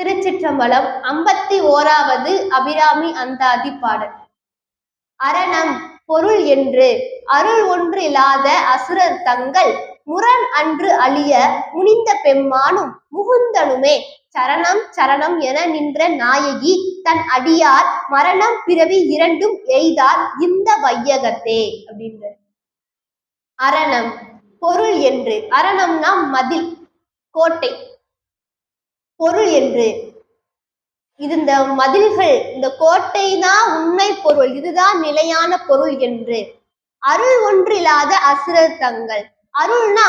திருச்சிற்றம்பலம் ஐம்பத்தி ஓராவது அபிராமி அந்தாதி பாடல். அரணம் பொருள் என்று அருள் ஒன்று இல்லாத அசுரர் தங்கள் முரண் அன்று அழிய முனிந்த பெம்மானும் முகுந்தனுமே. சரணம் சரணம் என நின்ற நாயகி தன் அடியார் மரணம் பிறவி இரண்டும் எய்தார் இந்த வையகத்தே அப்படின்ற அரணம் பொருள் என்று அரணம்னா மதில் கோட்டை. பொருள் என்று. இது இந்த மதில்கள் இந்த கோட்டை தான் உண்மை பொருள். இதுதான் நிலையான பொருள் என்று. அருள் ஒன்றில்லாத அசுரர் தங்கள். அருள்னா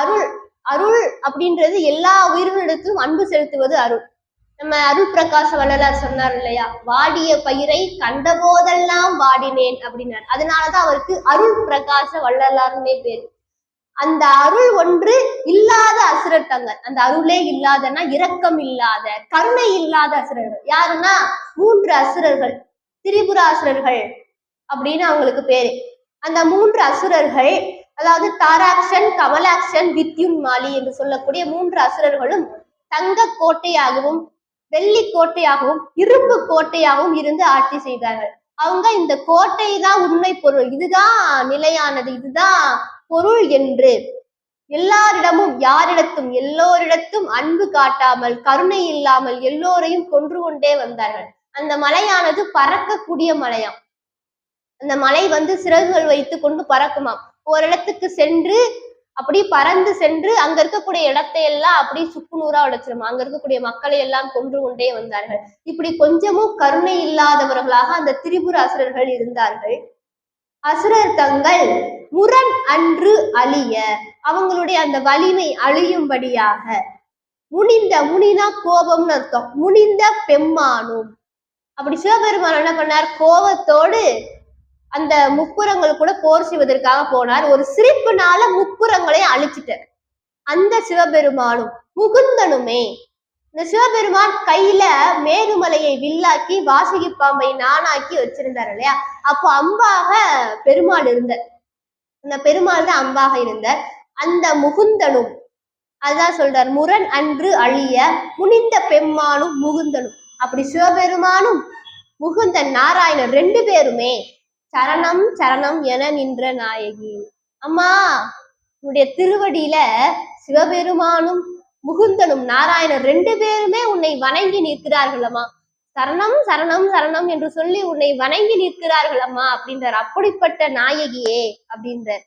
அருள் அருள் அப்படின்றது எல்லா உயிர்களிடத்திலும் அன்பு செலுத்துவது அருள். நம்ம அருள் பிரகாச வள்ளலார் சொன்னார் இல்லையா? வாடிய பயிரை கண்டபோதெல்லாம் வாடினேன் அப்படின்னார். அதனாலதான் அவருக்கு அருள் பிரகாச வள்ளலார்னே பேரு. அந்த அருள் ஒன்று இல்லாத அசுரர் தங்கள் அந்த அருளே இல்லாதனா இரக்கம் இல்லாத கருணை இல்லாத அசுரர்கள். யாருன்னா? மூன்று அசுரர்கள். திரிபுர அசுரர்கள் அப்படின்னு அவங்களுக்கு பேரு. அந்த மூன்று அசுரர்கள் அதாவது தாராக்ஷன் கமலாக்ஷன் வித்யுன் மாலி என்று சொல்லக்கூடிய மூன்று அசுரர்களும் தங்க கோட்டையாகவும் வெள்ளி கோட்டையாகவும் இரும்பு கோட்டையாகவும் இருந்து ஆட்சி செய்தார்கள். அவங்க இந்த கோட்டை தான் உண்மை பொருள். இதுதான் நிலையானது. இதுதான் பொருள் என்று. எல்லாரிடமும் யாரிடத்தும் எல்லோரிடத்தும் அன்பு காட்டாமல் கருணை இல்லாமல் எல்லோரையும் கொன்று கொண்டே வந்தார்கள். அந்த மலையானது பறக்கக்கூடிய மலையாம். அந்த மலை வந்து சிறகுகள் வைத்து கொண்டு பறக்குமாம். ஒரு இடத்துக்கு சென்று அப்படி பறந்து சென்று அங்க இருக்கக்கூடிய இடத்தை எல்லாம் அப்படி சுக்குநூறா உடைச்சிருமா. அங்க இருக்கக்கூடிய மக்களை எல்லாம் கொன்று கொண்டே வந்தார்கள். இப்படி கொஞ்சமும் கருணை இல்லாதவர்களாக அந்த திரிபுர அசுரர்கள் இருந்தார்கள். அசுரர் தங்கள் முரண் அன்று அழிய அவங்களுடைய அந்த வலிமை அழியும்படியாக. முனிந்த முனினா கோபம்னு அர்த்தம். முனிந்த பெம்மானும். அப்படி சிவபெருமான் என்ன பண்ணார்? கோபத்தோடு அந்த முப்புறங்கள் கூட போர் செய்வதற்காக போனார். ஒரு சிரிப்புனால முப்புறங்களை அழிச்சிட்டார். அந்த சிவபெருமானும் முகுந்தனுமே இந்த சிவபெருமான் கையில மேருமலையை வில்லாக்கி வாசகி பாம்பை நானாக்கி வச்சிருந்தார் இல்லையா? அப்போ அம்பாக பெருமாள் இருந்தார். அந்த பெருமாள் தான் அம்பாக இருந்தார். அந்த முகுந்தனும் அதான் சொல்றார் முரண் அன்று அழிய முனிந்த பெம்மானும் முகுந்தனும். அப்படி சிவபெருமானும் முகுந்தன் நாராயணன் ரெண்டு பேருமே சரணம் சரணம் என நின்ற நாயகி. அம்மா உன்னுடைய திருவடியில சிவபெருமானும் முகுந்தனும் நாராயணன் ரெண்டு பேருமே உன்னை வணங்கி நிற்கிறார்கள் அம்மா சரணம் சரணம் சரணம் என்று சொல்லி உன்னை வணங்கி நிற்கிறார்கள் அம்மா அப்படின்றார். அப்படிப்பட்ட நாயகியே அப்படின்றார்.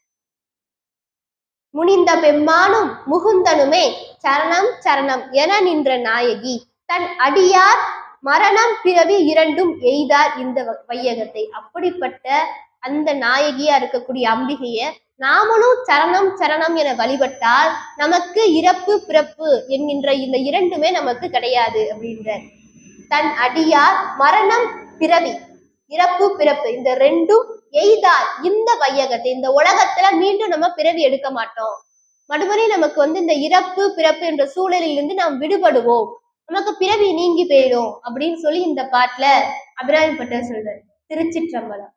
முனிந்த பெம்மானும் முகுந்தனுமே சரணம் சரணம் என நின்ற நாயகி தன் அடியார் மரணம் பிறவி இரண்டும் எய்தார் இந்த வையகத்தை. அப்படிப்பட்ட அந்த நாயகியா இருக்கக்கூடிய அம்பிகைய நாமளும் சரணம் சரணம் என வழிபட்டால் நமக்கு இறப்பு பிறப்பு என்கின்ற இந்த இரண்டுமே நமக்கு கிடையாது அப்படின்றார். தன் அடியார் மரணம் பிறவி. இறப்பு பிறப்பு. இந்த ரெண்டும் எய்தார் இந்த வையகத்தை இந்த உலகத்துல மீண்டும் நம்ம பிறவி எடுக்க மாட்டோம். மறுபடி நமக்கு வந்து இந்த இறப்பு பிறப்பு என்ற சூழலில் இருந்து நாம் விடுபடுவோம். நமக்கு பிறவி நீங்கி போயிடும் அப்படின்னு சொல்லி இந்த பாட்டுல அபிராமி பட்டர் சொல்றாரு. திருச்சிற்றம்பலம்.